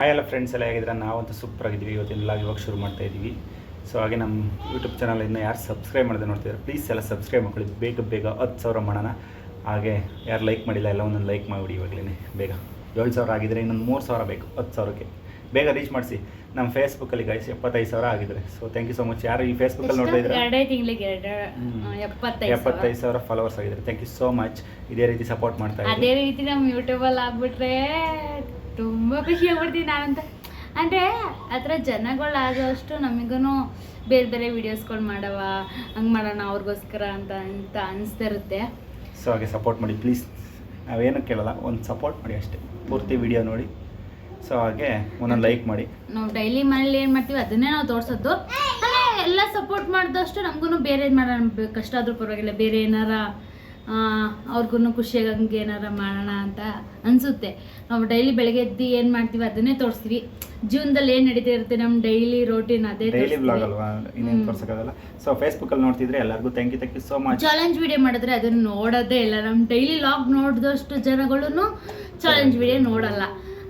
Hi ಎಲ್ಲ friends ಎಲ್ಲ ಹೇಗಿದ್ರೆ ನಾವಂತೂ ಸೂಪರ್ ಆಗಿದ್ದೀವಿ. ಲಾಗ್ ಇವಾಗ ಶುರು ಮಾಡ್ತಾ ಇದ್ದೀವಿ. ಸೊ ಹಾಗೆ ನಮ್ಮ ಯೂಟ್ಯೂಬ್ ಚಾನಲ್ ಇನ್ನು ಯಾರು ಸಬ್ಸ್ಕ್ರೈಬ್ ಮಾಡಿದ್ರೆ ನೋಡ್ತಿದ್ದಾರೆ? ಪ್ಲೀಸ್ ಎಲ್ಲ ಸಬ್ಸ್ಕ್ರೈಬ್ ಮಾಡ್ಕೊಳ್ಳಿ. ಬೇಗ ಬೇಗ ಹತ್ತು ಸಾವಿರ ಮಾಡೋಣ. ಹಾಗೆ ಯಾರು ಲೈಕ್ ಮಾಡಿಲ್ಲ ಎಲ್ಲ ಒಂದೊಂದು ಲೈಕ್ ಮಾಡಿಬಿಡಿ ಇವಾಗಲೇ ಬೇಗ. ಏಳು ಸಾವಿರ ಆಗಿದ್ರೆ ಇನ್ನೊಂದು ಮೂರು ಸಾವಿರ ಬೇಕು ಹತ್ತು ಸಾವಿರಕ್ಕೆ. ಬೇಗ ರೀಚ್ ಮಾಡಿಸಿ. ನಮ್ಮ ಫೇಸ್ಬುಕ್ಕಲ್ಲಿ ಗೈಸ್ ಎಪ್ಪತ್ತೈದು ಸಾವಿರ ಆಗಿದ್ರೆ. So thank you so much ಯಾರು ಈ ಫೇಸ್ಬುಕ್ಕಲ್ಲಿ ನೋಡ್ತಾ ಇದ್ದಾರೆ? ಎಪ್ಪತ್ತೈದು ಸಾವಿರ. ಫಾಲೋವರ್ಸ್ ಆಗಿದ್ದಾರೆ ಥ್ಯಾಂಕ್ ಯು ಸೋ ಮಚ್ ಇದೇ ರೀತಿ ಸಪೋರ್ಟ್ ಮಾಡ್ತಾ ಇದ್ದಾರೆ ಅದೇ ರೀತಿ ನಮ್ಮ ಯೂಟ್ಯೂಬಲ್ಲಿ ಆಗ್ಬಿಟ್ರೆ ತುಂಬ ಖುಷಿ ಆಗ್ಬಿಡ್ತೀವಿ ನಾವಂತ ಅಂದರೆ ಆ ಥರ ಜನಗಳಾಗೋಷ್ಟು ನಮಗೂ ಬೇರೆ ಬೇರೆ ವಿಡಿಯೋಸ್ಗಳು ಮಾಡವ ಹಂಗೆ ಮಾಡೋಣ ಅವ್ರಿಗೋಸ್ಕರ ಅಂತ ಅಂತ ಅನಿಸ್ತಾ ಇರುತ್ತೆ ಸೊ ಹಾಗೆ ಸಪೋರ್ಟ್ ಮಾಡಿ ಪ್ಲೀಸ್ ನಾವೇನು ಕೇಳಲ್ಲ ಒಂದು ಸಪೋರ್ಟ್ ಮಾಡಿ ಅಷ್ಟೇ. ಪೂರ್ತಿ ವಿಡಿಯೋ ನೋಡಿ. ಸೊ ಹಾಗೆ ಒಂದೊಂದು ಲೈಕ್ ಮಾಡಿ. ನಾವು ಡೈಲಿ ಮನೇಲಿ ಏನು ಮಾಡ್ತೀವಿ ಅದನ್ನೇ ನಾವು ತೋರಿಸೋದು. ಎಲ್ಲ ಸಪೋರ್ಟ್ ಮಾಡಿದಷ್ಟು ನಮಗೂ ಬೇರೆ ಮಾಡೋಣ ಕಷ್ಟ ಆದರೂ ಪರವಾಗಿಲ್ಲ ಬೇರೆ ಏನಾರ ಅವ್ರಿಗೂ ಖುಷಿಯಾಗಂಗೆ ಏನಾರ ಮಾಡೋಣ ಅಂತ ಅನಿಸುತ್ತೆ. ನಾವು ಡೈಲಿ ಬೆಳಗ್ಗೆ ಎದ್ದು ಏನು ಮಾಡ್ತೀವಿ ಅದನ್ನೇ ತೋರಿಸ್ತೀವಿ. ಜೀವನದಲ್ಲಿ ಏನು ನಡೀತಾ ಇರುತ್ತೆ ನಮ್ಮ ಡೈಲಿ ರೋಟೀನ್ ಅದೇ ಡೈಲಿ ಬ್ಲಾಗ್ ಅಲ್ವಾ? ಇನ್ನೇನು ತೋರ್ಸೋಕ್ಕಾಗಲ್ಲ. ಸೊ ಫೇಸ್ಬುಕ್ಕಲ್ಲಿ ನೋಡ್ತಿದ್ರೆ ಎಲ್ಲರಿಗೂ thank you thank you so much challenge video ಮಾಡಿದ್ರೆ ಅದನ್ನ ನೋಡೋದೇ ಇಲ್ಲ. ನಮ್ಮ ಡೈಲಿ ಲಾಗ್ ನೋಡಿದಷ್ಟು ಜನಗಳು ಚಾಲೆಂಜ್ ವಿಡಿಯೋ ನೋಡಲ್ಲ.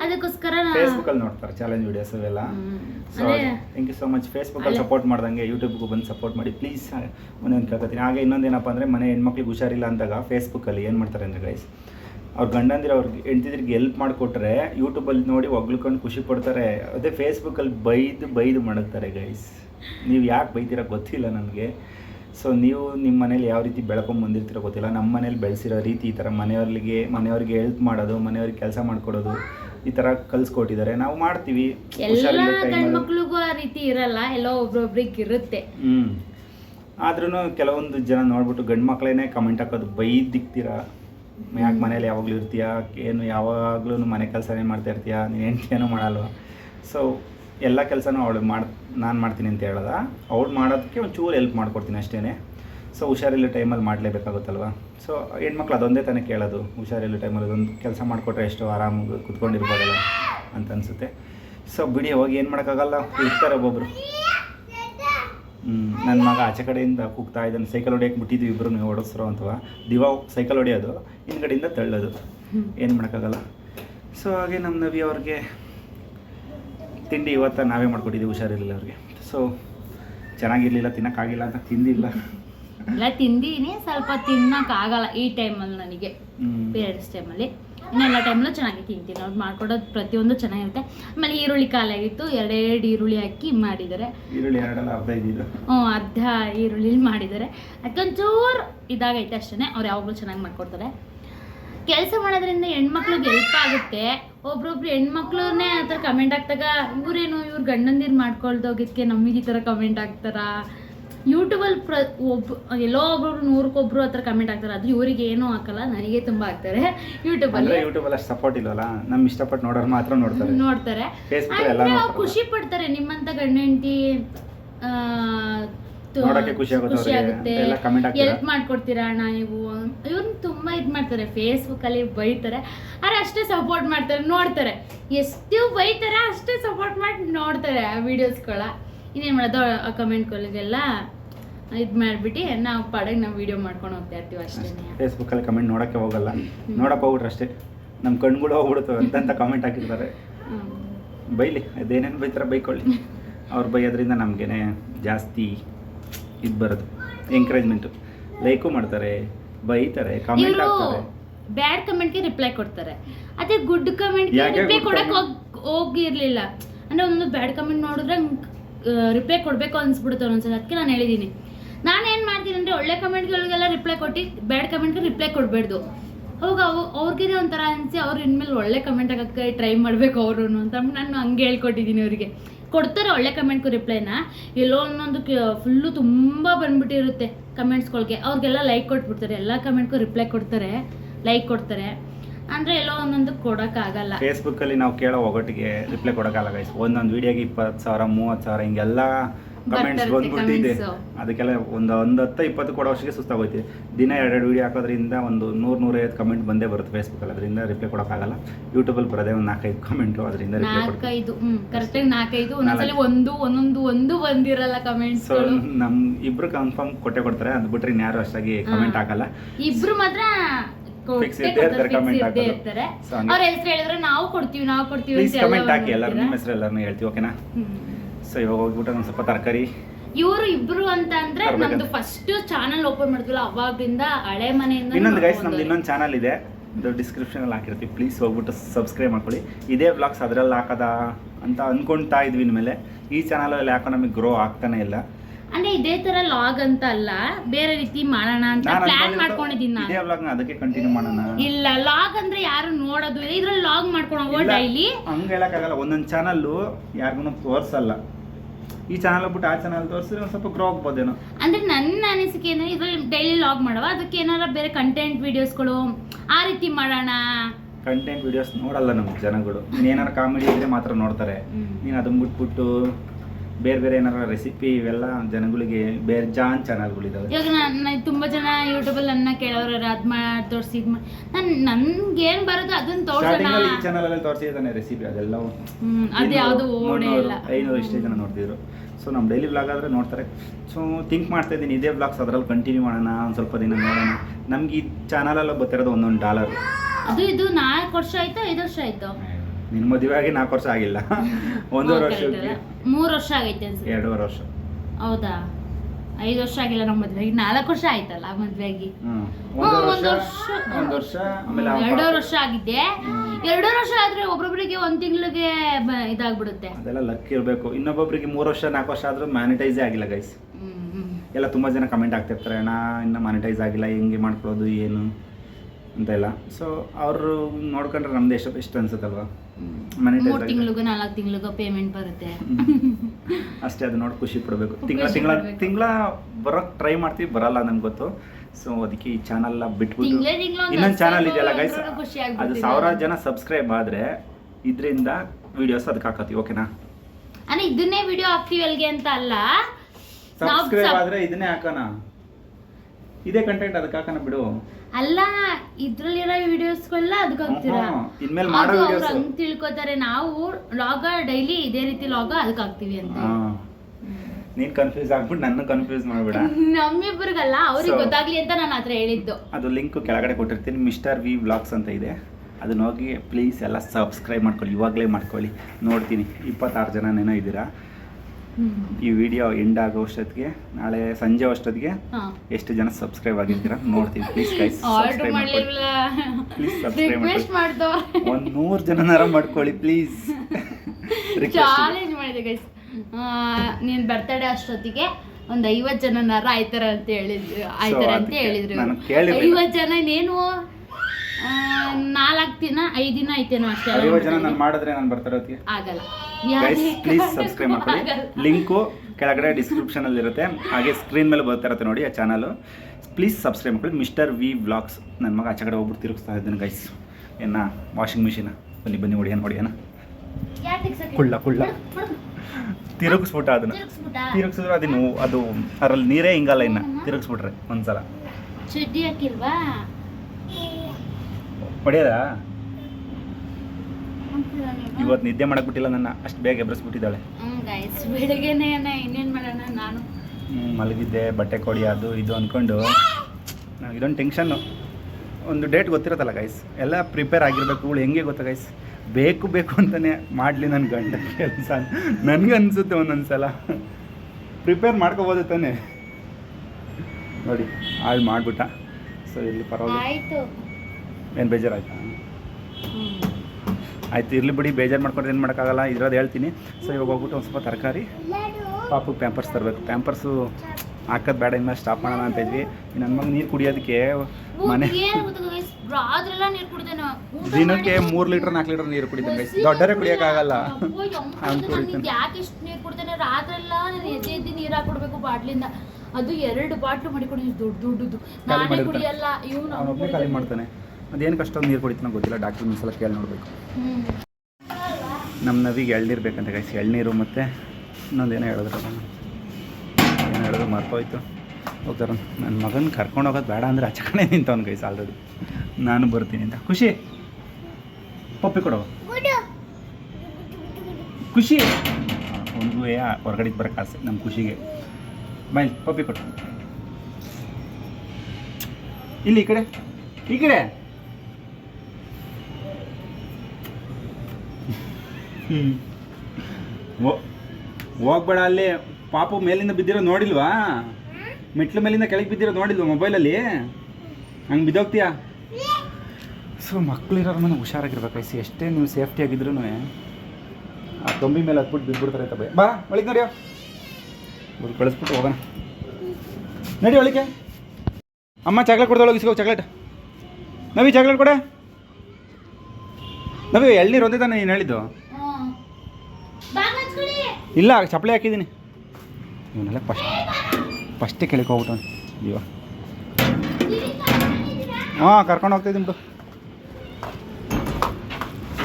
ಅದಕ್ಕೋಸ್ಕರ ಫೇಸ್ಬುಕ್ ಅಲ್ಲಿ ನೋಡ್ತಾರೆ ಚಾಲೆಂಜ್ ವಿಡಿಯೋಸ್ ಅವೆಲ್ಲ. So thank you so much ಫೇಸ್ಬುಕ್ಕಲ್ಲಿ ಸಪೋರ್ಟ್ ಮಾಡ್ದಂಗೆ ಯೂಟ್ಯೂಬ್ಗೂ ಬಂದು ಸಪೋರ್ಟ್ ಮಾಡಿ. ಪ್ಲೀಸ್ ಒಂದೊಂದು ಕೇಳ್ಕೊತೀನಿ. ಹಾಗೆ ಇನ್ನೊಂದೇನಪ್ಪ ಅಂದರೆ ಮನೆ ಹೆಣ್ಮಕ್ಳಿಗೆ ಹುಷಾರಿಲ್ಲ ಅಂದಾಗ ಫೇಸ್ಬುಕ್ಕಲ್ಲಿ ಏನು ಮಾಡ್ತಾರೆ ಅಂದರೆ ಗೈಸ್ ಅವ್ರ ಗಂಡಂದಿರು ಅವ್ರಿಗೆ ಹೆಂಡ್ತಿದ್ರಿಗೆ ಹೆಲ್ಪ್ ಮಾಡಿಕೊಟ್ರೆ ಯೂಟ್ಯೂಬಲ್ಲಿ ನೋಡಿ ಹೊಗ್ಳ್ಕೊಂಡು ಖುಷಿ ಪಡ್ತಾರೆ. ಅದೇ ಫೇಸ್ಬುಕ್ಕಲ್ಲಿ ಬೈದು ಬೈದು ಮಾಡುತ್ತಾರೆ ಗೈಸ್ ನೀವು ಯಾಕೆ ಬೈತೀರ ಗೊತ್ತಿಲ್ಲ ನನಗೆ. ಸೊ ನೀವು ನಿಮ್ಮ ಮನೇಲಿ ಯಾವ ರೀತಿ ಬೆಳ್ಕೊಂಡು ಬಂದಿರ್ತೀರೋ ಗೊತ್ತಿಲ್ಲ. ನಮ್ಮ ಮನೇಲಿ ಬೆಳೆಸಿರೋ ರೀತಿ ಈ ಥರ ಮನೆಯವ್ರಿಗೆ ಮನೆಯವ್ರಿಗೆ ಹೆಲ್ಪ್ ಮಾಡೋದು ಮನೆಯವ್ರಿಗೆ ಕೆಲಸ ಮಾಡ್ಕೊಡೋದು ಈ ತರ ಕಲ್ಸ್ಕೊಟ್ಟಿದ್ದಾರೆ. ನಾವು ಮಾಡ್ತೀವಿ. ಎಲ್ಲ ಗಂಡ್ಮಕ್ಳಿಗೂ ಆ ರೀತಿ ಇರಲ್ಲ. ಎಲ್ಲೋ ಒಬ್ರೊಬ್ರಿಗೆ ಇರುತ್ತೆ. ಹ್ಞೂ ಆದ್ರೂ ಕೆಲವೊಂದು ಜನ ನೋಡ್ಬಿಟ್ಟು ಗಂಡು ಮಕ್ಳೇನೆ ಕಮೆಂಟ್ ಹಾಕೋದು ಬೈದಿಕ್ತೀರಾ? ಯಾಕೆ ಮನೇಲಿ ಯಾವಾಗಲೂ ಇರ್ತೀಯ? ಏನು ಯಾವಾಗಲೂ ಮನೆ ಕೆಲಸನೇ ಮಾಡ್ತಾ ಇರ್ತೀಯ? ನೀನು ಹೆಂಡ್ತಿ ಏನೂ ಮಾಡಲ್ವ? ಸೊ ಎಲ್ಲ ಕೆಲಸನೂ ಅವಳು ಮಾಡಿ ನಾನು ಮಾಡ್ತೀನಿ ಅಂತ ಹೇಳೋದ? ಅವಳು ಮಾಡೋದಕ್ಕೆ ಒಂಚೂರು ಹೆಲ್ಪ್ ಮಾಡ್ಕೊಡ್ತೀನಿ ಅಷ್ಟೇ ಸೊ ಹುಷಾರಿಲ್ಲ ಟೈಮಲ್ಲಿ ಮಾಡಲೇಬೇಕಾಗುತ್ತಲ್ವ? ಸೊ ಹೆಣ್ಮಕ್ಳು ಅದೊಂದೇ ತಾನೇ ಕೇಳೋದು. ಹುಷಾರಿಲ್ಲ ಟೈಮಲ್ಲಿ ಅದೊಂದು ಕೆಲಸ ಮಾಡಿಕೊಟ್ರೆ ಎಷ್ಟು ಆರಾಮಾಗಿ ಕುತ್ಕೊಂಡಿರ್ಬೋದಲ್ಲ ಅಂತ ಅನಿಸುತ್ತೆ. ಸೊ ಬಿಡಿ ಹೋಗಿ ಏನು ಮಾಡೋಕ್ಕಾಗಲ್ಲ? ಇರ್ತಾರೆ ಒಬ್ಬೊಬ್ಬರು ನನ್ನ ಮಗ ಆಚೆ ಕಡೆಯಿಂದ ಕೂಗ್ತಾ ಇದ್ದಾನೆ. ಸೈಕಲ್ ಹೊಡಿಯೋಕೆ ಬಿಟ್ಟಿದ್ವಿ ಇಬ್ಬರು ನೀವು ಓಡಿಸ್ರೋ ಅಥವಾ ದಿವಾ ಸೈಕಲ್ ಹೊಡಿಯೋದು, ಹಿಂದ್ಗಡೆಯಿಂದ ತಳ್ಳೋದು. ಏನು ಮಾಡೋಕ್ಕಾಗಲ್ಲ? ಸೊ ಹಾಗೆ ನಮ್ಮ ನವಿ ಅವ್ರಿಗೆ ತಿಂಡಿ ಇವತ್ತು ನಾವೇ ಮಾಡ್ಕೊಟ್ಟಿದ್ದೀವಿ. ಹುಷಾರಿರಲಿಲ್ಲ ಅವ್ರಿಗೆ. ಸೊ ಚೆನ್ನಾಗಿರಲಿಲ್ಲ, ತಿನ್ನೋಕ್ಕಾಗಿಲ್ಲ ಅಂತ ತಿಂದಿಲ್ಲ. ಎಲ್ಲ ತಿಂದೀನಿ ಸ್ವಲ್ಪ ತಿನ್ನಕ್ ಆಗಲ್ಲ ಈ ಟೈಮಲ್ಲಿ ನನಗೆ ಬೇರೆ ಪೀರಿಯಡ್ಸ್ ಟೈಮಲ್ಲಿ. ಇನ್ನೆಲ್ಲ ಟೈಮಲ್ಲೂ ಚೆನ್ನಾಗಿ ತಿಂತೀನಿ. ಅವ್ರು ಮಾಡ್ಕೊಡೋದು ಪ್ರತಿಯೊಂದು ಚೆನ್ನಾಗಿರುತ್ತೆ. ಆಮೇಲೆ ಈರುಳ್ಳಿ ಖಾಲಿ ಆಗಿತ್ತು. ಎರಡೆರಡು ಈರುಳ್ಳಿ ಹಾಕಿ ಮಾಡಿದ್ದಾರೆ. ಹ್ಞೂ ಅರ್ಧ ಈರುಳ್ಳಿ ಮಾಡಿದ್ದಾರೆ. ಯಾಕಂಚೂರು ಇದಾಗೈತೆ ಅಷ್ಟೇ ಅವ್ರು ಯಾವಾಗಲೂ ಚೆನ್ನಾಗಿ ಮಾಡ್ಕೊಡ್ತಾರೆ. ಕೆಲಸ ಮಾಡೋದ್ರಿಂದ ಹೆಣ್ಮಕ್ಳಿಗೆ ಹೆಲ್ಪ್ ಆಗುತ್ತೆ. ಒಬ್ರೊಬ್ರು ಹೆಣ್ಮಕ್ಳನ್ನೇ ಆ ಥರ ಕಮೆಂಟ್ ಹಾಕ್ದಾಗ ಇವರೇನು ಇವ್ರು ಗಂಡಂದಿರು ಮಾಡ್ಕೊಳ್ದೋಗಿದ್ಕೆ ನಮಗೆ ಈ ಥರ ಕಮೆಂಟ್ ಹಾಕ್ತಾರಾ? ಯೂಟ್ಯೂಬಲ್ಲಿ ಪ್ರ ಒಬ್ಬ ಎಲ್ಲೋ ಒಬ್ಬೊಬ್ರು ನೂರಕ್ಕೊಬ್ರು ಹತ್ರ ಕಮೆಂಟ್ ಆಗ್ತಾರೆ ಅದು ಇವರಿಗೆ ಏನೂ ಹಾಕಲ್ಲ ನನಗೆ ತುಂಬ ಆಗ್ತಾರೆ ಯೂಟ್ಯೂಬಲ್ಲಿ. ಯೂಟ್ಯೂಬಲ್ಲಿ ಅಷ್ಟು ಸಪೋರ್ಟ್ ಇಲ್ವಲ್ಲ? ನಮ್ಮ ಇಷ್ಟಪಟ್ಟು ನೋಡೋರು ಮಾತ್ರ ನೋಡ್ತಾರೆ. ನೋಡ್ತಾರೆ. ಖುಷಿ ಪಡ್ತಾರೆ ನಿಮ್ಮಂತ ಗಂಡ ಹೆಂಡತಿ ಖುಷಿ ಆಗುತ್ತೆ? ಹೆಲ್ಪ್ ಮಾಡ್ಕೊಡ್ತೀರಾ ಅಣ್ಣ ನೀವು? ಇವ್ರನ್ನ ತುಂಬಾ ಇದ್ ಮಾಡ್ತಾರೆ ಫೇಸ್ಬುಕ್ ಅಲ್ಲಿ ಬೈತಾರೆ. ಆದ್ರೆ ಅಷ್ಟೇ ಸಪೋರ್ಟ್ ಮಾಡ್ತಾರೆ ನೋಡ್ತಾರೆ. ಎಷ್ಟು ಬೈತಾರೆ ಅಷ್ಟೇ ಸಪೋರ್ಟ್ ಮಾಡಿ ನೋಡ್ತಾರೆ ಆ ವಿಡಿಯೋಸ್ಗಳ ಇನ್ನೇನ್ ಮಾಡೋದು? ಆ ಕಮೆಂಟ್ಗಳಿಗೆಲ್ಲ ಇದು ಮಾಡ್ಬಿಟ್ಟು ನಾವು ಪಾಡಿಗೆ ನಾವು ವಿಡಿಯೋ ಮಾಡ್ಕೊಂಡು ಹೋಗ್ತಾ ಇರ್ತೀವಿ ಅಷ್ಟೇ. ಫೇಸ್ಬುಕ್ಕಲ್ಲಿ ಕಮೆಂಟ್ ನೋಡೋಕ್ಕೆ ಹೋಗಲ್ಲ. ನೋಡಪ್ಪ ಹೋಗ್ಬಿಟ್ರೆ ಅಷ್ಟೇ. ನಮ್ಮ ಕಣ್ಗಳು ಹೋಗ್ಬಿಡ್ತವೆ ಅಂತ ಕಮೆಂಟ್ ಹಾಕಿರ್ತಾರೆ. ಬೈಲಿ ಅದೇನೇನು ಬೈತಾರೆ ಬೈಕೊಳ್ಳಿ. ಅವ್ರು ಬೈಯೋದ್ರಿಂದ ನಮಗೇನೆ ಜಾಸ್ತಿ ಇದು ಬರೋದು ಎಂಕರೇಜ್ಮೆಂಟು ಲೈಕು ಮಾಡ್ತಾರೆ ಬೈತಾರೆ ಕಮೆಂಟ್ ಹಾಕ್ತಾರೆ. ಬ್ಯಾಡ್ ಕಮೆಂಟ್ಗೆ ರಿಪ್ಲೈ ಕೊಡ್ತಾರೆ. ಅದೇ ಗುಡ್ ಕಮೆಂಟ್ ರಿಪ್ಲೈ ಕೊಡಕ್ಕೆ? ಹೋಗಿರ್ಲಿಲ್ಲ. ಅಂದ್ರೆ ಒಂದು ಬ್ಯಾಡ್ ಕಮೆಂಟ್ ನೋಡಿದ್ರೆ ರಿಪ್ಲೈ ಕೊಡಬೇಕು ಅನ್ಸ್ಬಿಡುತ್ತೆ ಒಂದ್ಸಲ ಅದಕ್ಕೆ ನಾನು ಹೇಳಿದ್ದೀನಿ ನಾನು ಏನು ಮಾಡ್ತೀನಿ ಅಂದರೆ ಒಳ್ಳೆ ಕಮೆಂಟ್ಗಳಿಗೆಲ್ಲ ರಿಪ್ಲೈ ಕೊಟ್ಟು ಬ್ಯಾಡ್ ಕಮೆಂಟ್ಗೆ ರಿಪ್ಲೈ ಕೊಡಬಾರ್ದು ಅವಾಗ ಅವು ಅವ್ರಿಗೆ ಒಂಥರ ಅನಿಸಿ ಅವ್ರು ಇನ್ಮೇಲೆ ಒಳ್ಳೆ ಕಮೆಂಟ್ ಹಾಕಕ್ಕೆ ಟ್ರೈ ಮಾಡಬೇಕು ಅವರು ಅಂತ ನಾನು ಹಂಗೆ ಹೇಳ್ಕೊಟ್ಟಿದ್ದೀನಿ ಅವರಿಗೆ. ಕೊಡ್ತಾರೆ ಒಳ್ಳೆ ಕಮೆಂಟ್ಗೂ ರಿಪ್ಲೈನ ಎಲ್ಲೋ ಒಂದೊಂದು ಫುಲ್ಲು ತುಂಬ ಬಂದ್ಬಿಟ್ಟಿರುತ್ತೆ ಕಮೆಂಟ್ಸ್ಗಳಿಗೆ ಅವ್ರಿಗೆಲ್ಲ ಲೈಕ್ ಕೊಟ್ಬಿಡ್ತಾರೆ. ಎಲ್ಲ ಕಮೆಂಟ್ಗೂ ರಿಪ್ಲೈ ಕೊಡ್ತಾರೆ. ಲೈಕ್ ಕೊಡ್ತಾರೆ. ಅಂದರೆ ಎಲ್ಲೋ ಒಂದೊಂದು ಫೇಸ್ಬುಕ್ ಅಲ್ಲಿ ನಾವು ಕೇಳೋ ಒಗಟಿಗೆ ರಿಪ್ಲೈ ಕೊಡೋಕ್ಕಲ್ಲ ಗೈಸ್ ಒಂದೊಂದು ವಿಡಿಯೋಗೆ ಇಪ್ಪತ್ತು ಸಾವಿರ ಮೂವತ್ ಸಾವಿರ ಹಿಂಗೆಲ್ಲ ಕಮೆಂಟ್ಸ್ ಬಂದ್ಬಿಟ್ಟಿದೆ. ಅದಕ್ಕೆಲ್ಲ ಒಂದು ಒಂದು ಹತ್ತು ಇಪ್ಪತ್ತು ಕೊಡೋ ವರ್ಷಕ್ಕೆ ಸುಸ್ತಾಗೋಯ್ತು. ದಿನ ಎರಡೆರಡು ವಿಡಿಯೋ ಹಾಕೋದ್ರಿಂದ ಒಂದು ನೂರ ನೂರೈವತ್ತು ಕಮೆಂಟ್ ಬಂದೇ ಬರುತ್ತೆ ಫೇಸ್ಬುಕ್ಕಲ್ಲಿ ಅದರಿಂದ ರಿಪ್ಲೈ ಕೊಡೋಕ್ಕಾಗಲ್ಲ. ಯೂಟ್ಯೂಬಲ್ಲಿ ಬರೋದೇ ಒಂದು ನಾಲ್ಕೈದು ಕಮೆಂಟು ಅದರಿಂದ ನಾಲ್ಕೈದು ಕರೆಕ್ಟಾಗಿ ನಾಲ್ಕೈದು ಒಂದು ಒಂದೊಂದು ಒಂದು ಬಂದಿರಲ್ಲ ಸೊ ನಮ್ ನಮ್ಮ ಇಬ್ರು ಕನ್ಫರ್ಮ್ ಕೊಟ್ಟೆ ಕೊಡ್ತಾರೆ. ಅದು ಬಿಟ್ರೆ ಇನ್ಯಾರು ಅಷ್ಟಾಗಿ ಕಮೆಂಟ್ ಹಾಕಲ್ಲ. ಇಬ್ರು ಮಾತ್ರ Fix ಇದ್ದೇ ಇರ್ತಾರೆ, comment ಹಾಕೋದು. So ಅವ್ರ ಹೆಸರು ಹೇಳಿದ್ರೆ ನಾವು ಕೊಡ್ತೀವಿ ನಾವು ಕೊಡ್ತೀವಿ ಪ್ಲೀಸ್ ಕಮೆಂಟ್ ಹಾಕಿ ಎಲ್ಲರೂ? ನಿಮ್ಮ ಹೆಸರು ಎಲ್ಲರನ್ನೂ ಹೇಳ್ತೀವಿ ಓಕೆನಾ ಸೊ ಇವಾಗ ಹೋಗ್ಬಿಟ್ಟು ಒಂದು ಸ್ವಲ್ಪ ತರಕಾರಿ. ಇವರು ಇಬ್ರು ಅಂತ ಅಂದ್ರೆ. ನಮ್ದು ಫಸ್ಟ್ ಚಾನಲ್ ಓಪನ್ ಮಾಡಿದ್ವಲ್ಲ ಅವಾಗಿಂದ ಹಳೆ ಮನೆಯಿಂದ ಇನ್ನೊಂದು ಗೈಸ್ ನಮ್ದು ಇನ್ನೊಂದು ಚಾನಲ್ ಇದೆ. ಒಂದು ಡಿಸ್ಕ್ರಿಪ್ಷನ್ ಅಲ್ಲಿ ಹಾಕಿರ್ತೀವಿ. ಪ್ಲೀಸ್ ಹೋಗ್ಬಿಟ್ಟು ಸಬ್ಸ್ಕ್ರೈಬ್ ಮಾಡ್ಕೊಳ್ಳಿ. ಇದೇ ಬ್ಲಾಗ್ಸ್ ಅದ್ರಲ್ಲಿ ಹಾಕದ ಅಂತ ಅನ್ಕೊಂತ ಇದ್ವಿ ಇನ್ಮೇಲೆ. ಈ ಚಾನಲಲ್ಲಿ ಯಾಕೋ ನಮಗೆ ಗ್ರೋ ಆಗ್ತಾನೆ ಇಲ್ಲ. ಅಂದ್ರೆ ಇದೇ ತರ ಲಾಗ್ ಅಂತ ಅಲ್ಲ ಬೇರೆ ರೀತಿ ಮಾಡೋಣ ಅಂತ ಪ್ಲಾನ್ ಮಾಡ್ಕೊಂಡಿದ್ದೀನಿ ಇದೇ ನಾನು ಅದಕ್ಕೆ ಕಂಟಿನ್ಯೂ ಮಾಡೋಣ. ಇಲ್ಲ ಲಾಗ್ ಅಂದ್ರೆ ಯಾರು ನೋಡೋದು ಇಲ್ಲ. ಇದ್ರಲ್ಲಿ ಲಾಗ್ ಮಾಡ್ಕೊಂಡು ಡೈಲಿ ಹಂಗ್ ಹೇಳಕ್ಕಾಗಲ್ಲ. ಒಂದೊಂದು ಚಾನಲ್ ಯಾರಿಗೂ ತೋರ್ಸಲ್ಲ. ಈ ಚಾನಲ್ ಬಿಟ್ಟು ಆ ಚಾನಲ್ ತೋರಿಸಿದ್ರೆ ಒಂದು ಸ್ವಲ್ಪ ಗ್ರೋ ಆಗ್ಬೋದೇನೋ. ಅಂದ್ರೆ ನನ್ನ ಅನಿಸಿಕೆ ಅಂದ್ರೆ ಇದ್ರಲ್ಲಿ ಡೈಲಿ ಲಾಗ್ ಮಾಡುವ. ಅದಕ್ಕೆ ಏನಾರ ಬೇರೆ ಕಂಟೆಂಟ್ ವಿಡಿಯೋಸ್ಗಳು ಆ ರೀತಿ ಮಾಡೋಣ. ಕಂಟೆಂಟ್ ವಿಡಿಯೋಸ್ ನೋಡಲ್ಲ ನಮ್ಗೆ ಜನಗಳು. ಏನಾರು ಕಾಮಿಡಿ ಇದ್ರೆ ಮಾತ್ರ ನೋಡ್ತಾರೆ. ನೀನು ಅದನ್ನ ಬಿಟ್ಬಿಟ್ಟು ಬೇರೆ ಬೇರೆ ಏನಾರ ರೆಸಿಪಿ ಇವೆಲ್ಲ ಜನಗಳಿಗೆ ಬೇರೆ ಜಾನ್ ಚಾನಲ್ಗಳಿದಾವೆ ಇವಾಗ ನಾನು ತುಂಬಾ ಜನ ಯೂಟ್ಯೂಬಲ್ಲಿ ನನ್ನ ಕೇಳೋರು ಅದ್ ಮಾಡಿ ತೋರಿಸಿ ಇದ್ ಮಾಡಿ ನಾನು ನನ್ಗೇನ್ ಬರೋದು ಅದನ್ನ ತೋರಿಸಿ ಸ್ಟಾರ್ಟಿಂಗ್ ಅಲ್ಲಿ ಈ ಚಾನಲ್ ಅಲ್ಲಿ ತೋರಿಸಿದಾನೆ ರೆಸಿಪಿ ಅದೆಲ್ಲ ಹ್ಮ್ ಅದು ಯಾವುದು ಓಡೇ ಇಲ್ಲ. ಐನೂರು ಇಷ್ಟೇ ಜನ ನೋಡ್ತಿದ್ರು. ಸೊ ನಮ್ಮ ಡೈಲಿ ಬ್ಲಾಗ್ ಆದರೆ ನೋಡ್ತಾರೆ. ಸೊ ಥಿಂಕ್ ಮಾಡ್ತಾ ಇದ್ದೀನಿ ಇದೇ ಬ್ಲಾಗ್ಸ್ ಅದರಲ್ಲಿ ಕಂಟಿನ್ಯೂ ಮಾಡೋಣ ಒಂದು ಸ್ವಲ್ಪ ದಿನ ನೋಡೋಣ. ನಮ್ಗೆ ಈ ಚಾನಲಲ್ಲಿ ಬರ್ತಿರೋದು ಒಂದೊಂದು ಡಾಲರ್ ಅದು ಇದು ನಾಲ್ಕು ವರ್ಷ ಆಯ್ತು ಐದು ವರ್ಷ ಆಯ್ತು? ನಿನ್ನ ಮದುವೆ ಆಗಿ ನಾಲ್ಕು ವರ್ಷ ಆಗಿಲ್ಲ. ಒಂದೂವರೆ ವರ್ಷ ಮೂರು ವರ್ಷ ಆಗೈತೆ ಅನ್ಸುತ್ತೆ. ಎರಡೂವರೆ ವರ್ಷ. ಹೌದಾ? ಐದು ವರ್ಷ ಆಗಿಲ್ಲ ನಮ್ಮ ಆಗಿ. ನಾಲ್ಕು ವರ್ಷ ಆಯ್ತಲ್ಲ ಮದ್ವೆಗೆ ಒಂದ್ ವರ್ಷ. ಒಂದು ವರ್ಷ. ಎರಡೂವರೆ ವರ್ಷ ಆಗಿದ್ದೆ. ಎರಡೂವರೆ ವರ್ಷ ಆದ್ರೆ ಒಬ್ಬೊಬ್ಬರಿಗೆ ಒಂದ್ ತಿಂಗಳಿಗೆ ಇದಾಗ್ಬಿಡುತ್ತೆ. ಅದೆಲ್ಲ ಲಕ್ ಇರಬೇಕು. ಇನ್ನೊಬ್ಬೊಬ್ರಿಗೆ ಮೂರು ವರ್ಷ ನಾಲ್ಕು ವರ್ಷ ಆದ್ರೂ ಮ್ಯಾನಿಟೈಸೇ ಆಗಿಲ್ಲ ಗೈಸ್. ಎಲ್ಲ ತುಂಬಾ ಜನ ಕಮೆಂಟ್ ಆಗ್ತಿರ್ತಾರೆ ಅಣ್ಣ ಇನ್ನ ಮಾನಿಟೈಸ್ ಆಗಿಲ್ಲ ಹೆಂಗೆ ಮಾಡ್ಕೊಳ್ಳೋದು ಏನು? ಅಂತ ಎಲ್ಲ ಸೊ ಅವರು ನೋಡ್ಕೊಂಡ್ರೆ ನಮ್ದು ಎಷ್ಟು ಎಷ್ಟು ಅನ್ಸುತ್ತಲ್ವಾ? ಮೂರ್. ತಿಂಗಳಿಗೂ ನಾಲ್ಕು ತಿಂಗಳಿಗೂ ಪೇಮೆಂಟ್ ಬರುತ್ತೆ. ಅಷ್ಟೇ ಅದು ನೋಡಿ ಖುಷಿ ಪಡಬೇಕು. ತಿಂಗಳ ತಿಂಗಳ. ತಿಂಗಳ ಬರೋಕ್ ಟ್ರೈ ಮಾಡ್ತೀವಿ ಬರಲ್ಲ ನನ್ಗೆ ಗೊತ್ತು. ಸೊ ಅದಕ್ಕೆ ಈ ಚಾನಲ್ ಬಿಟ್ಬಿಟ್ಟು ಇನ್ನೊಂದು ಚಾನಲ್ ಇದೆಯಲ್ಲ ಗೈಸ್ ಸಾವಿರ ಅದು. ಸಾವಿರಾರು ಜನ ಸಬ್ಸ್ಕ್ರೈಬ್ ಆದ್ರೆ ಇದರಿಂದ ವಿಡಿಯೋಸ್ ಅದಕ್ಕೆ ಹಾಕತ್ತೀವಿ ಓಕೆನಾ ಅಂದ್ರೆ ಇದನ್ನೇ ವಿಡಿಯೋ ಹಾಕ್ತೀವಿ ಅಲ್ಲಿಗೆ ಅಂತ ಅಲ್ಲ. ಸಬ್ಸ್ಕ್ರೈಬ್ ಆದ್ರೆ ಇದನ್ನೇ ಹಾಕೋಣ. ಇದೇ ಕಂಟೆಂಟ್ ಅದಕ್ಕೆ ಹಾಕೋಣ ಬಿಡು. ಅಲ್ಲ ಇದ್ರಲ್ಲಿರೋ ವಿಡಿಯೋಸ್ಗಳೆಲ್ಲ ಅದಕ್ಕೆ ಹಾಕ್ತೀರಾ? ಹ್ಮ್, ಇನ್ಮೇಲೆ ಅದು ಮಾಡೋ ಅವ್ರು ವಿಡಿಯೋಸ್ ಹಂಗ್ ತಿಳ್ಕೊತಾರೆ ನಾವು ಲಾಗ ಡೈಲಿ ಇದೇ ರೀತಿ ಲಾಗ ಅದಕ್ಕೆ ಹಾಕ್ತಿವಿ ಅಂತ. ನೀನ್ ಕನ್ಫ್ಯೂಸ್ ಆಗ್ಬಿಟ್ಟು ನನ್ನ ಕನ್ಫ್ಯೂಸ್ ಮಾಡ್ಬೇಡ. ನಮ್ಮಿಬ್ರಿಗಲ್ಲ ಅವ್ರಿಗೆ So- ಗೊತ್ತಾಗ್ಲಿ ಅಂತ ನಾನು ಹತ್ರ ಹೇಳಿದ್ದು. ಅದು ಲಿಂಕ್ ಕೆಳಗಡೆ ಕೊಟ್ಟಿರ್ತೀನಿ. ಮಿಸ್ಟರ್ ವಿ ವ್ಲಾಗ್ಸ್ ಅಂತ ಇದೆ. ಅದನ್ನ ಹೋಗಿ ಪ್ಲೀಸ್ ಎಲ್ಲ ಸಬ್ಸ್ಕ್ರೈಬ್ ಮಾಡ್ಕೊಳ್ಳಿ. ಇವಾಗಲೇ ಮಾಡ್ಕೊಳ್ಳಿ. ನೋಡ್ತೀನಿ. ಇಪ್ಪತ್ತಾರು ಜನನೇನೋ ಇದ್ದೀರಾ. ಈ ವಿಡಿಯೋ ಎಂಡ್ ಆಗೋ ಅಷ್ಟೊತ್ತಿಗೆ ನಾಳೆ ಸಂಜೆ ಅಷ್ಟೊತ್ತಿಗೆ ಎಷ್ಟು ಜನ ಸಬ್ಸ್ಕ್ರೈಬ್ ಆಗಿದ್ದೀರಾ ನೋಡ್ತೀನಿ ಪ್ಲೀಸ್ ಗೈಸ್ ಸಬ್ಸ್ಕ್ರೈಬ್ ಮಾಡ್ಕೊಳ್ಳಿ. subscribe ರಿಕ್ವೆಸ್ಟ್ ಮಾಡ್ದವ ಒಂದು ನೂರು ಜನನಾರ ಮಾಡ್ಕೊಳ್ಳಿ ಪ್ಲೀಸ್ ಚಾಲೆಂಜ್ ಮಾಡಿದೆ ಗೈಸ್ ನೀನು ಬರ್ತಡೇ ಅಷ್ಟೊತ್ತಿಗೆ ಒಂದ್ ಐವತ್ ಜನನಾರ ಆಯ್ತಾರ ಅಂತ ಹೇಳಿದ್ರು ಆಯ್ತಾರ ಅಂತ ಹೇಳಿದ್ರು. ನಾನು ಕೇಳಿರ್ಲಿಲ್ಲ. ಐವತ್ ಜನ ಇನ್ನೇನು? ನಾಲ್ಕು ದಿನ ಐದು ದಿನ ಐತೇನೋ ಅಷ್ಟೇ ಐವತ್ತು ಜನ ನಾನು ಮಾಡಿದ್ರೆ ನಾನು ಬರ್ತಾರೋದಕ್ಕೆ ಆಗಲ್ಲ. ಗೈಸ್ ಪ್ಲೀಸ್ ಸಬ್ಸ್ಕ್ರೈಬ್ ಮಾಡ್ಕೊಳ್ಳಿ. ಆಗಲ್ಲ. ಲಿಂಕು ಕೆಳಗಡೆ ಡಿಸ್ಕ್ರಿಪ್ಷನಲ್ಲಿ ಇರುತ್ತೆ. ಹಾಗೆ ಸ್ಕ್ರೀನ್ ಮೇಲೆ ಬರ್ತಾ ಇರುತ್ತೆ ನೋಡಿ ಆ ಚಾನಲ್ ಪ್ಲೀಸ್ ಸಬ್ಸ್ಕ್ರೈಬ್ ಮಾಡ್ಕೊಳ್ಳಿ. ಮಿಸ್ಟರ್ ವಿ ವ್ಲಾಗ್ಸ್ ನನ್ನ ಮಗ ಆಚೆ ಕಡೆ ಹೋಗ್ಬಿಟ್ಟು ತಿರುಗಿಸ್ತಾ ಇದ್ದೀನಿ ಗೈಸ್ ಏನ ವಾಷಿಂಗ್ ಮಿಷಿನ ಬನ್ನಿ ಬನ್ನಿ ಯಾಕ್ ತಿರ್ಗ್ಸಕ್ಕೆ? ಕುಳ್ಳ ಕುಳ್ಳ. ತಿರುಗಿಸ್ಬಿಟ್ಟ ಅದನ್ನ. ತಿರ್ಗ್ಸ್ಬಿಟ್ಟಾ? ತಿರುಗಿಸಿದ್ರೆ ಅದು ಅದು ಅದರಲ್ಲಿ ನೀರೇ ಹಿಂಗಲ್ಲ ಇನ್ನ. ತಿರುಗಿಸ್ಬಿಟ್ರೆ ಒಂದ್ಸಲ. ಚಡ್ಡಿ ಹಾಕಿಲ್ವಾ? ಹೊಡೆಯದ ಇವತ್ತು ನಿದ್ದೆ ಮಾಡಕ್ ಬಿಟ್ಟಿಲ್ಲ ನನ್ನ ಅಷ್ಟು ಬೇಗ ಎಬ್ರಿಸ್ಬಿಟ್ಟಿದ್ದಾಳೆ. ಹ್ಮ್ ಗೈಸ್ ಬೆಳಗ್ಗೆನೆ ಇನ್ನೇನ್ ಮಾಡೋಣ ನಾನು? ಮಲಗಿದ್ದೆ ಬಟ್ಟೆ ಕೊಡಿ ಅದು ಇದು ಅಂದ್ಕೊಂಡು ನನಗೆ ಇದೊಂದು ಟೆನ್ಷನ್ನು ಒಂದು ಡೇಟ್ ಗೊತ್ತಿರತ್ತಲ್ಲ ಗೈಸ್ ಎಲ್ಲ ಪ್ರಿಪೇರ್ ಆಗಿರಬೇಕು. ಇವಳು ಹೆಂಗೆ ಗೊತ್ತಾ ಗೈಸ್ ಬೇಕು ಬೇಕು ಅಂತಲೇ ಮಾಡಲಿ ನನ್ನ ಗಂಡ ಕೆಲಸ. ನನಗೆ ಅನಿಸುತ್ತೆ ಒಂದೊಂದು ಸಲ ಪ್ರಿಪೇರ್ ಮಾಡ್ಕೋಬೋದು ತಾನೆ? ನೋಡಿ ಹಾಳು ಮಾಡಿಬಿಟ್ಟ. ಸೊ ಇಲ್ಲಿ ಪರವಾಗಿಲ್ಲ. ಏನು ಬೇಜಾರಾಯ್ತಾ. ಆಯ್ತು ಇರಲಿ ಬಿಡಿ ಬೇಜಾರು ಮಾಡ್ಕೊಂಡು ಏನು ಮಾಡೋಕ್ಕಾಗಲ್ಲ ಇದ್ರದ್ದು ಹೇಳ್ತೀನಿ. ಸೊ ಇವಾಗ ಹೋಗ್ಬಿಟ್ಟು ಒಂದು ಸ್ವಲ್ಪ ತರಕಾರಿ ಪಾಪು ಪ್ಯಾಂಪರ್ಸ್ ತರಬೇಕು. ಪ್ಯಾಂಪರ್ಸು ಹಾಕೋದು ಬೇಡ ಇನ್ನ ಸ್ಟಾಪ್ ಮಾಡೋಣ ಅಂತ ಇದ್ವಿ. ನನ್ನ ಮಗ ನೀರು ಕುಡಿಯೋದಕ್ಕೆ ಮನೆ ದಿನಕ್ಕೆ ಮೂರು ಲೀಟರ್ ನಾಲ್ಕು ಲೀಟರ್ ನೀರು ಕುಡಿತಾನೆ ಗೈಸ್ ದೊಡ್ಡರೇ ಕುಡಿಯೋಕ್ಕಾಗಲ್ಲ. ಹಂಗೆ ಕುಡಿತಾನೆ. ಯಾಕೆ ಇಷ್ಟು ನೀರು ಕುಡ್ತೇನೆ? ರಾತ್ರೆಲ್ಲ ನಾನು ಎದ್ದೆ ಎದ್ದು ನೀರು ಹಾಕೊಡ್ಬೇಕು ಬಾಟ್ಲಿಂದ. ಅದು ಎರಡು ಬಾಟ್ಲು ಮಾಡಿಕೊಡಿ ದೊಡ್ಡ ದೊಡ್ಡದು. ನಾನೇ. ಕುಡಿಯಲ್ಲ ಇವ್ನು ಖಾಲಿ ಮಾಡ್ತಾನೆ. ಅದೇನು ಕಷ್ಟ ನೀರು ಕುಡಿತಾನೋ ಗೊತ್ತಿಲ್ಲ. ಡಾಕ್ಟ್ರ್ ಒಂದ್ಸಲ ಕೇಳಿ ನೋಡಬೇಕು. ನಮ್ಮ ನವಿಗೆ ಎಳ್ನೀರು ಬೇಕಂತ ಕಾಯಿಸಿ ಎಳ್ನೀರು ಮತ್ತು ಇನ್ನೊಂದೇನೋ ಹೇಳಿದ್ರು. ಏನು ಹೇಳಿದ್ರು, ಮರ್ತೋಯ್ತು. ಹೋಗ್ತಾರ ನನ್ನ ಮಗನ ಕರ್ಕೊಂಡು ಹೋಗೋದು ಬೇಡ ಅಂದರೆ ಆಚೆ ಕಡೆ ನಿಂತವನು ಗೈಸ್ ಆಲ್ರೆಡಿ ನಾನು ಬರ್ತೀನಿ ಅಂತ. ಖುಷಿ. ಪಪ್ಪಿ ಕೊಡೋ. ಖುಷಿ. ಒಂದು ಹೊರಗಡೆಗೆ ಬರೋಕೆ ಆಸೆ ನಮ್ಮ ಖುಷಿಗೆ. ಬಾಯ್ ಪಪ್ಪಿ ಕೊಡು. ಇಲ್ಲಿ ಈ ಕಡೆ. ಈ ಕಡೆ. ಹೋಗ್ಬೇಡ ಅಲ್ಲಿ. ಪಾಪು ಮೇಲಿಂದ ಬಿದ್ದಿರೋ ನೋಡಿಲ್ವಾ? ಮೆಟ್ಲು ಮೇಲಿಂದ ಕೆಳಗೆ ಬಿದ್ದಿರೋ ನೋಡಿಲ್ವಾ ಮೊಬೈಲಲ್ಲಿ? ಹಂಗೆ ಬಿದ್ದೋಗ್ತೀಯಾ? ಸೊ ಮಕ್ಕಳಿರೋರ ಮನೆ ಹುಷಾರಾಗಿರ್ಬೇಕು ಐಸಿ ಎಷ್ಟೇ ನೀವು ಸೇಫ್ಟಿ ಆಗಿದ್ರು ಆ ತೊಂಬಿ ಮೇಲೆ ಹತ್ಬಿಟ್ಟು ಬಿದ್ದುಬಿಡ್ತಾರೆ ಅಂತ ಭಯ. ಬಾ ಒಳಗೆ ನೋಡಿಯೋ. ಅವ್ರು ಕಳಿಸ್ಬಿಟ್ಟು ಹೋಗೋಣ. ನಡಿ ಒಳಗೆ. ಅಮ್ಮ ಚಾಕ್ಲೇಟ್ ಕೊಡ್ತಾಳೆ ಇಸ್ಕೋ ಚಾಕ್ಲೇಟ್. ನವಿ ಚಾಕ್ಲೇಟ್ ಕೊಡೆ. ನವಿ ಎಳ್ನೀರು ಒಂದೇ ತಾನೆ ನೀನು ಹೇಳಿದ್ದು? ಇಲ್ಲ, ಚಪ್ಪಲಿ ಹಾಕಿದ್ದೀನಿ. ಇವನ್ನೆಲ್ಲ ಫಸ್ಟ್ ಫಸ್ಟೇ ಕೆಳಗೆ ಹೋಗ್ಬಿಟ್ಟು ಅಯ್ಯೋ. ಹಾಂ, ಕರ್ಕೊಂಡು ಹೋಗ್ತಿದ್ದೀನಿ ಬಿಡು.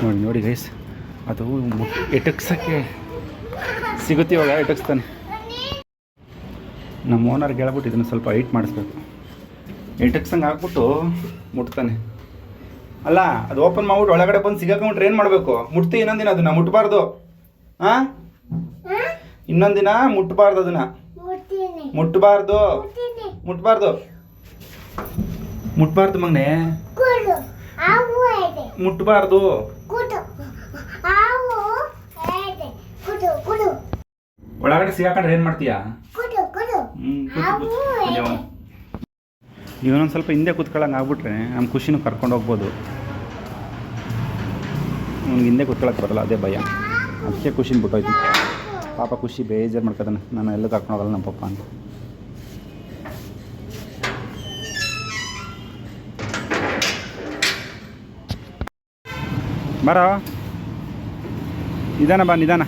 ನೋಡಿ ನೋಡಿ ಗೈಸ್ ಅದು ಎಟಕ್ಸೋಕ್ಕೆ ಎಟಕ್ಸಕ್ಕೆ ಸಿಗುತ್ತೆ ಇವಾಗ, ಎಟಕ್ಸ್ತಾನೆ. ನಮ್ಮ ಓನರ್ಗೆ ಹೇಳ್ಬಿಟ್ಟು ಇದನ್ನು ಸ್ವಲ್ಪ ಹೈಟ್ ಮಾಡಿಸ್ಬೇಕು. ಎಟಕ್ಸಂಗೆ ಹಾಕ್ಬಿಟ್ಟು ಮುಟ್ತಾನೆ. ಅಲ್ಲ, ಅದು ಓಪನ್ ಮಾಡ್ಬಿಟ್ಟು ಒಳಗಡೆ ಬಂದು ಸಿಗಾಕೊಂಡ್ರೆ ಏನು ಮಾಡಬೇಕು? ಮುಟ್ತಿ ಇನ್ನೊಂದಿನ ಅದನ್ನು, ಮುಟ್ಬಾರ್ದು. ಹಾಂ? ಇನ್ನೊಂದಿನ ಮುಟ್ಟಬಾರ್ದು ಅದನ್ನ. ಮುಟ್ಬಾರ್ದು. ಮುಟ್ಟಬಾರ್ದು ಮುಟ್ಟಬಾರ್ದು ಮಗನೆ. ಮುಟ್ಟಬಾರ್ದು ಒಳಗಡೆ ಸಿಗಾಕೊಂಡ್ರೆ ಏನು ಮಾಡ್ತೀಯಾ? ಇವನೊಂದು ಸ್ವಲ್ಪ ಹಿಂದೆ ಕೂತ್ಕೊಳ್ಳಂಗೆ ಆಗ್ಬಿಟ್ರೆ ನಮ್ಮ ಖುಷಿನೂ ಕರ್ಕೊಂಡು ಹೋಗ್ಬೋದು. ಅವ್ನಿಗೆ ಹಿಂದೆ ಕೂತ್ಕೊಳ್ಳೋಕೆ ಬರಲ್ಲ ಅದೇ ಭಯ. ಅದಕ್ಕೆ ಖುಷಿನ ಬಿಟ್ಟೋಯ್ತು. ಪಾಪ ಖುಷಿ ಬೇಜಾರು ಮಾಡ್ಕೊತಾನೆ ನಾನು ಎಲ್ಲ ಕರ್ಕೊಂಡು ಹೋಗಲ್ಲ ನಮ್ಮ ಪಪ್ಪ ಅಂತ. ಬರ? ನಿಧಾನ ಬಾ, ನಿಧಾನ.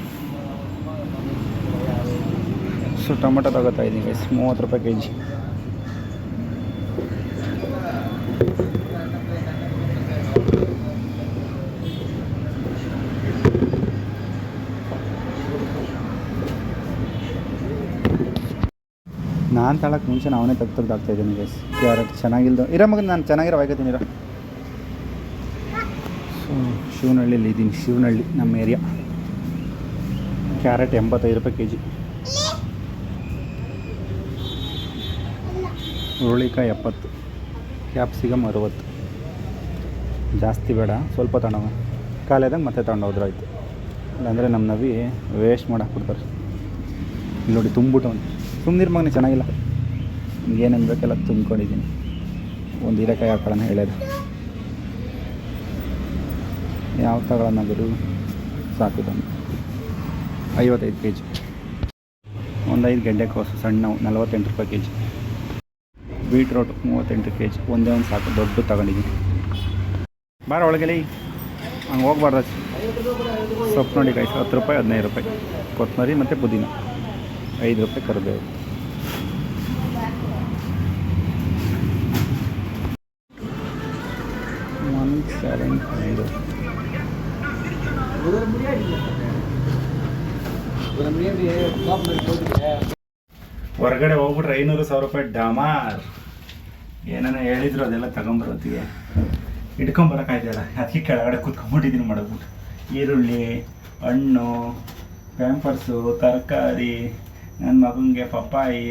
ಸೊ, ಟೊಮೆಟೊ ತಗೋತಾ ಇದ್ದೀನಿ ಮೂವತ್ತು ರೂಪಾಯಿ ಕೆ ಜಿ ನಾನು ತಾಳಕ್ಕೆ ಮುಂಚೆ ಅವನೇ ತೆಗ್ದು ತೆಗ್ದಾಗ್ತಾ ಇದ್ದೀನಿ ಗೈಸ್ ಕ್ಯಾರೆಟ್ ಚೆನ್ನಾಗಿಲ್ದು ಇರೋ ಮಗ ನಾನು ಚೆನ್ನಾಗಿರೋ ವಾಯ್ಕತ್ತೀನಿ ಇರೋ. ಸೊ ಶಿವನಹಳ್ಳಿಲಿ ಇದ್ದೀನಿ, ಶಿವನಹಳ್ಳಿ, ನಮ್ಮ ಏರಿಯಾ ಕ್ಯಾರೆಟ್ ಎಂಬತ್ತೈದು ರೂಪಾಯಿ ಕೆ ಜಿ ಹುರುಳಿಕಾಯಿ ಎಪ್ಪತ್ತು ಕ್ಯಾಪ್ಸಿಕಮ್ ಅರುವತ್ತು. ಜಾಸ್ತಿ ಬೇಡ, ಸ್ವಲ್ಪ ತಗೊಂಡವ ಕಾಲೇದಾಗ ಮತ್ತೆ ತಗೊಂಡೋದ್ರಾಯ್ತು ಇಲ್ಲಾಂದರೆ ನಮ್ಮ ನವಿ ವೇಸ್ಟ್ ಮಾಡಿ ಹಾಕ್ಬಿಡ್ತಾರೆ ನೋಡಿ ತುಂಬಿಟ್ಟು ಸುಮ್ಮನಿರ್ ಮಗನೇ, ಚೆನ್ನಾಗಿಲ್ಲ. ಏನೇನು ಬೇಕೆಲ್ಲ ತುಂಬ್ಕೊಂಡಿದ್ದೀನಿ. ಒಂದು ಹೀರೆಕಾಯಿ ಹಾಕೊಳ್ಳೋಣ ಹೇಳೋದು. ಯಾವ ತಗೊಳ್ಳೋಣ ಗುರು? ಸಾಕು ತಂದು ಐವತ್ತೈದು ಕೆ ಜಿ ಒಂದು ಐದು ಗೆಡ್ಡೆಕೋಸು ಸಣ್ಣ ನಲ್ವತ್ತೆಂಟು ರೂಪಾಯಿ ಕೆ ಜಿ ಬೀಟ್ರೋಟ್ ಮೂವತ್ತೆಂಟು ಕೆ ಜಿ ಒಂದೇ ಒಂದು ಸಾಕು ದೊಡ್ಡ ತಗೊಂಡಿದ್ದೀನಿ. ಬಾರ ಒಳಗೆಲೆ. ಹಂಗೆ ಹೋಗ್ಬಾರ್ದು. ಸೊಪ್ಪು ನೋಡಿ ಕಾಯಿಸಿ ಹತ್ತು ರೂಪಾಯಿ, ಹದಿನೈದು ರೂಪಾಯಿ. ಕೊತ್ತಂಬರಿ ಮತ್ತು ಪುದೀನ. ಐದು ರೂಪಾಯಿ ಕರಿಬೇವು. ಸೆವೆನ್ ಫೈವ್ ಹೊರಗಡೆ ಹೋಗ್ಬಿಟ್ರೆ ಐನೂರು ಸಾವಿರ ರೂಪಾಯಿ ಡಮಾರ್. ಏನೇನೋ ಹೇಳಿದ್ರು ಅದೆಲ್ಲ ತಗೊಂಬರೋತ್ತಿಗೆ ಇಟ್ಕೊಂಬರಕ್ಕಾಯ್ತಲ್ಲ ಅದಕ್ಕೆ ಕೆಳಗಡೆ ಕೂತ್ಕೊಂಡ್ಬಿಟ್ಟಿದ್ದೀನಿ ಮಾಡೋಗ್ಬಿಟ್ಟು. ಈರುಳ್ಳಿ, ಹಣ್ಣು ಪ್ಯಾಂಪರ್ಸು ತರಕಾರಿ ನನ್ನ ಮಗನಿಗೆ ಪಪ್ಪಾಯಿ.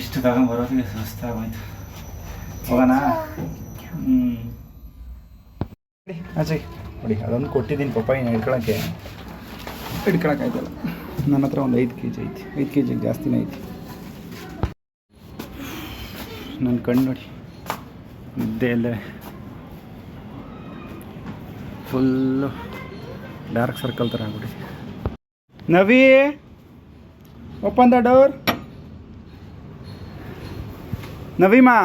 ಇಷ್ಟು ತಗೊಂಬರೋದಿಗೆ ಸುಸ್ತಾಗೋಯ್ತು. ಹೋಗೋಣ? ಹ್ಞೂ ಆಚೆ ನೋಡಿ, ಅದೊಂದು ಕೊಟ್ಟಿದ್ದೀನಿ ಪಪ್ಪಾಯಿನ ಹಿಡ್ಕೊಳಕ್ಕೆ. ಹಿಡ್ಕೊಳಕ್ಕಾಯ್ತಲ್ಲ. ನನ್ನ ಹತ್ರ ಒಂದು ಐದು ಕೆ ಜಿ ಐತಿ. ಐದು ಕೆ ಜಿಗೆ ಜಾಸ್ತಿನೇ ಐತಿ. ನನ್ನ ಕಣ್ಣು ನೋಡಿ. ನಿದ್ದೆ ಇಲ್ಲದೆ ಫುಲ್ಲು ಡಾರ್ಕ್ ಸರ್ಕಲ್ ಥರ ಆಗ್ಬಿಡಿ ನವಿ, ಓಪನ್ ದ ಡೋರ್. ನವಿಮಾ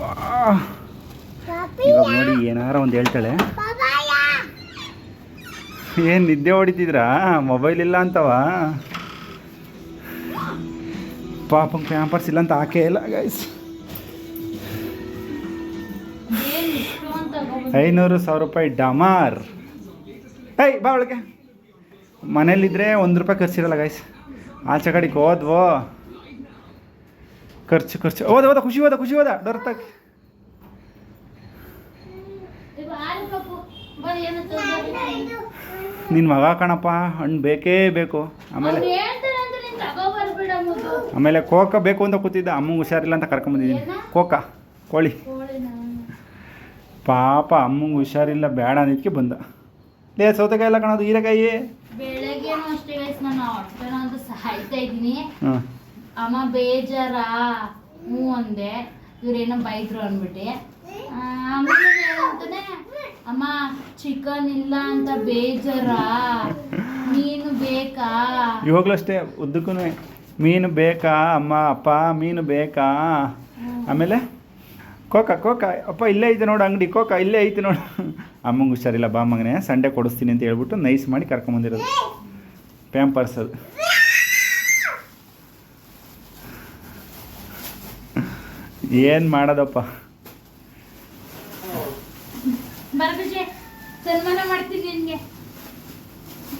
ವಾಹ್. ಇವಾಗ ನೋಡಿ ಏನಾರ ಒಂದು ಹೇಳ್ತಾಳೆ. ಏನು ನಿದ್ದೆ ಹೊಡಿತಿದ್ರಾ? ಮೊಬೈಲ್ ಇಲ್ಲ ಅಂತವ? ಪಾಪ ಪ್ಯಾಂಪರ್ಸ್ ಇಲ್ಲ ಅಂತ ಹಾಕೇ ಇಲ್ಲ ಗೈಸ್ ಐನೂರು ಸಾವಿರ ರೂಪಾಯಿ ಡಮಾರ್. ಏಯ್ ಬಾ ಒಳಗೆ. ಮನೇಲಿದ್ರೆ ಒಂದು ರೂಪಾಯಿ ಖರ್ಚಿರಲ್ಲ ಗೈಸ್ ಆಚೆ ಕಡೆಗೆ ಹೋದ್ವೋ. ಖರ್ಚು ಖರ್ಚು. ಹೋದ ಹೋದ ಖುಷಿ ಹೋದ ಖುಷಿ ಹೋದ ಡೊರ್ತಾಗಿ ಇವ್ ಆರು ಪಾಪು ಬರೀ ಏನೋ ತಂದು ನಿನ್ನ ಮಗ ಕಣಪ್ಪ ಹಣ್ಣು ಬೇಕೇ ಬೇಕು. ಆಮೇಲೆ ಆಮೇಲೆ ಕೋಕ ಬೇಕು ಅಂತ ಕೂತಿದ್ದ ಅಮ್ಮ ಹುಷಾರಿಲ್ಲ ಅಂತ ಕರ್ಕೊಂಬಂದಿದ್ದೀನಿ ಕೋಕ ಕೋಳಿ. ಪಾಪ ಅಮ್ಮಂಗೆ ಹುಷಾರಿಲ್ಲ ಬೇಡ ಅನ್ನೋದಕ್ಕೆ ಬಂದ. ಲೇ ಸೌತೆಕಾಯಿ ಎಲ್ಲ ಕಾಣೋದು ಹೀರೆಕಾಯಿ? ಅಮ್ಮ ಬೇಜಾರ ಹ್ಞೂ ಅಂದೆ. ಇವ್ರೇನೋ ಬೈದ್ರು ಅಂದ್ಬಿಟ್ಟು. ಆಮೇಲೆ ಅಮ್ಮ ಚಿಕನ್ ಇಲ್ಲ ಅಂತ ಬೇಜಾರ? ಮೀನು ಬೇಕಾ? ಇವಾಗಲೂ ಅಷ್ಟೇ ಉದ್ದಕ್ಕೂ ಮೀನು ಬೇಕಾ ಅಮ್ಮ ಅಪ್ಪ ಮೀನು ಬೇಕಾ? ಆಮೇಲೆ ಕೋಕ ಕೋಕ. ಅಪ್ಪ ಇಲ್ಲೇ ಐತೆ ನೋಡು ಅಂಗಡಿ ಕೋಕ ಇಲ್ಲೇ ಐತೆ ನೋಡು. ಅಮ್ಮಂಗೆ ಹುಷಾರಿಲ್ಲ ಬಾ ಮಗನೇ ಸಂಡೆ ಕೊಡಿಸ್ತೀನಿ ಅಂತ ಹೇಳ್ಬಿಟ್ಟು ನೈಸ್ ಮಾಡಿ ಕರ್ಕೊಂಬಂದಿರೋದು ಪ್ಯಾಂಪರ್ಸ್ ಅದು. ಏನು ಮಾಡೋದಪ್ಪ ಬರ್ಬಿಜೆ ಸನ್ಮಾನ ಮಾಡ್ತೀನಿ ನಿನ್ಗೆ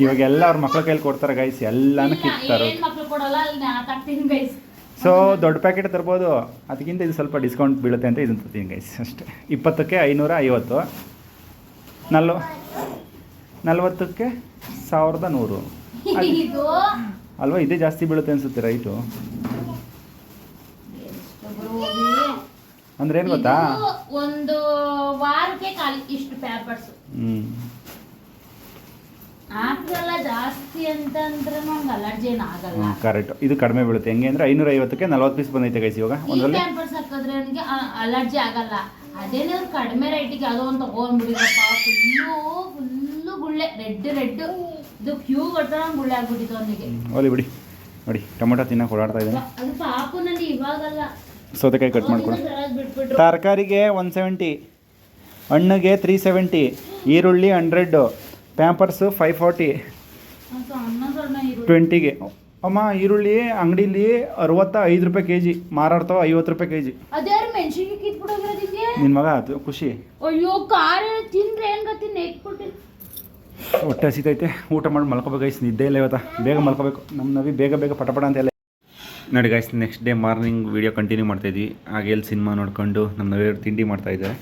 ಇವಾಗೆಲ್ಲ ಅವ್ರ ಮಕ್ಳ ಕೈಲಿ ಕೊಡ್ತಾರೆ ಗೈಸ್ ಎಲ್ಲಾನು ಕಿತ್ತಾರೆ ಸೊ ದೊಡ್ಡ ಪ್ಯಾಕೆಟ್ ತರ್ಬೋದು. ಅದಕ್ಕಿಂತ ಇದು ಸ್ವಲ್ಪ ಡಿಸ್ಕೌಂಟ್ ಬೀಳುತ್ತೆ ಅಂತ ಇದನ್ನು ತರ್ತೀನಿ ಗೈಸ್ ಅಷ್ಟೇ. ಇಪ್ಪತ್ತಕ್ಕೆ ಐನೂರ ಐವತ್ತು. ನಲ್ವ ನಲ್ವತ್ತಕ್ಕೆ ಸಾವಿರದ ನೂರು. ಅಲ್ವಾ ಇದೇ ಜಾಸ್ತಿ ಬೀಳುತ್ತೆ ಅನ್ಸುತ್ತೆ ರೈಟು. ಅಂದ್ರೆ ಏನು ಗೊತ್ತಾ? ಒಂದು ವಾರಕ್ಕೆ ಇಷ್ಟು ಪೇಪರ್ಸ್ ಹ್ಞೂ ಹಾಕಲ್ಲ ಜಾಸ್ತಿ ಅಂತ ಅಂದ್ರೆ ನಂಗೆ ಅಲರ್ಜಿ ಏನು ಆಗಲ್ಲ. ಕರೆಕ್ಟ್ ಇದು ಕಡಿಮೆ ಬೀಳುತ್ತೆ. ಹೆಂಗೆ ಅಂದರೆ ಐನೂರ ಐವತ್ತಕ್ಕೆ ನಲ್ವತ್ತು ಪೀಸ್ ಬಂದೈತೆ ಗೈಸ್ ಇವಾಗ ಈ ಒಂದರಲ್ಲಿ? ಪ್ಯಾಂಪರ್ಸ್ ಹಾಕಿದ್ರೆ ನನಗೆ ಅಲರ್ಜಿ ಆಗಲ್ಲ. ಅದೇನಾದ್ರು ಕಡಿಮೆ ರೇಟಿಗೆ ಯಾವುದೋ ಒಂದು ತಗೊಂಡ್ಬಿಡಿದಪ್ಪ ಫುಲ್ಲು ಫುಲ್ಲು ಗುಳ್ಳೆ ರೆಡ್ ರೆಡ್ ಇದು ಕ್ಯೂ ಗುಳ್ಳೆ ಆಗ್ಬಿಟ್ಟಿತ್ತು ಅವನಿಗೆ. ಹೋಲಿ ಬಿಡಿ ನೋಡಿ ಟೊಮೊಟೊ ತಿನ್ನಕ್ಕೆ ಓಡಾಡ್ತಾ ಇದ್ದಾನೆ. ಅದು ಪಾಪುನಲ್ಲಿ ಇವಾಗಲ್ಲ. ಸೌತೆಕಾಯಿ ಕಟ್ ಮಾಡ್ಕೊಡು. ಬಿಟ್ಬಿಟ್ರು. ತರಕಾರಿಗೆ ಒನ್ ಸೆವೆಂಟಿ ಹಣ್ಣಿಗೆ ತ್ರೀ ಸೆವೆಂಟಿ ಈರುಳ್ಳಿ ಹಂಡ್ರೆಡ್ಡು ಪ್ಯಾಂಪರ್ಸು ಫೈವ್ ಫಾರ್ಟಿ ಟ್ವೆಂಟಿಗೆ ಅಮ್ಮ ಈರುಳ್ಳಿ ಅಂಗಡಿಲಿ ಅರವತ್ತ ಐದು ರೂಪಾಯಿ ಕೆ ಜಿ ಮಾರಾಡ್ತಾವ ಐವತ್ತು ರೂಪಾಯಿ ಕೆ ಜಿ ನಿನ್ನ ಮಗ ಅದು ಖುಷಿ. ಅಯ್ಯೋ ಖಾರ ತಿಂದ್ರೆ ಏನ್ ಹೊಟ್ಟೆ ಹಸಿತೈತೆ. ಊಟ ಮಾಡಿ ಮಲ್ಕೋಬೇಕು ಗೈಸ್ ನಿದ್ದೆ ಇಲ್ಲ ಇವತ್ತ. ಬೇಗ ಮಲ್ಕೋಬೇಕು. ನಮ್ಮ ನವಿ ಬೇಗ ಬೇಗ ಪಟಪಟ ಅಂತ ಎಲ್ಲ ನೋಡಿ guys next day morning video continue ಮಾಡ್ತಾಯಿದ್ವಿ ಹಾಗೆ ಎಲ್ಲಿ ಸಿನಿಮಾ ನೋಡ್ಕೊಂಡು ನಮ್ಮ ನವಿಯವರು ತಿಂಡಿ ಮಾಡ್ತಾ ಇದ್ದಾರೆ.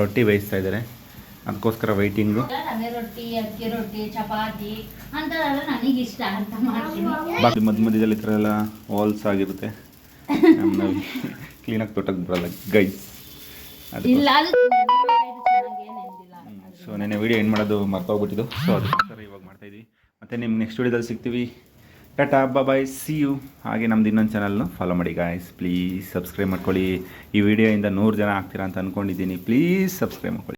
ರೊಟ್ಟಿ ಬೇಯಿಸ್ತಾ ಇದ್ದಾರೆ. ಅದಕ್ಕೋಸ್ಕರ ವೈಟಿಂಗು ರವೆ ರೊಟ್ಟಿ ಅಕ್ಕಿ ರೊಟ್ಟಿ ಚಪಾತಿ ಅಂತದೆಲ್ಲ ನನಗೆ ಇಷ್ಟ ಅಂತ ಮಾಡ್ತೀನಿ. ಬಾಕಿ ಮಧ್ಯ ಮಧ್ಯದಲ್ಲಿ ಈ ಥರ ಎಲ್ಲ ವಾಲ್ಸ್ ಆಗಿರುತ್ತೆ. ಕ್ಲೀನಾಗಿ ತೊಟ್ಟಕ್ಕೆ ಬರಲ್ಲ ಗೈಸ್ ಇಲ್ಲ ಅದು ನೆಂದಿಲ್ಲ ಸೊ ನೆನೆ ವೀಡಿಯೋ ಏನು ಮಾಡೋದು ಮರ್ತೋಗ್ಬಿಟ್ಟಿದ್ದು. ಸೊ ಅದಕ್ಕೋಸ್ಕರ ಇವಾಗ ಮಾಡ್ತಾಯಿದ್ವಿ ಮತ್ತು ನಿಮ್ಮ ನೆಕ್ಸ್ಟ್ ವೀಡಿಯೋದಲ್ಲಿ ಸಿಗ್ತೀವಿ. ಟಾಟಾ ಬಾಯ್ ಸಿ ಯು ಹಾಗೆ ನಮ್ದು ಇನ್ನೊಂದು ಚಾನಲ್ನ ಫಾಲೋ ಮಾಡಿ ಗಾಯ್ಸ್ ಪ್ಲೀಸ್ ಸಬ್ಸ್ಕ್ರೈಬ್ ಮಾಡ್ಕೊಳ್ಳಿ. ಈ ವಿಡಿಯೋಯಿಂದ ನೂರು ಜನ ಆಗ್ತೀರಾ ಅಂತ ಅಂದ್ಕೊಂಡಿದ್ದೀನಿ ಪ್ಲೀಸ್ ಸಬ್ಸ್ಕ್ರೈಬ್ ಮಾಡ್ಕೊಳ್ಳಿ.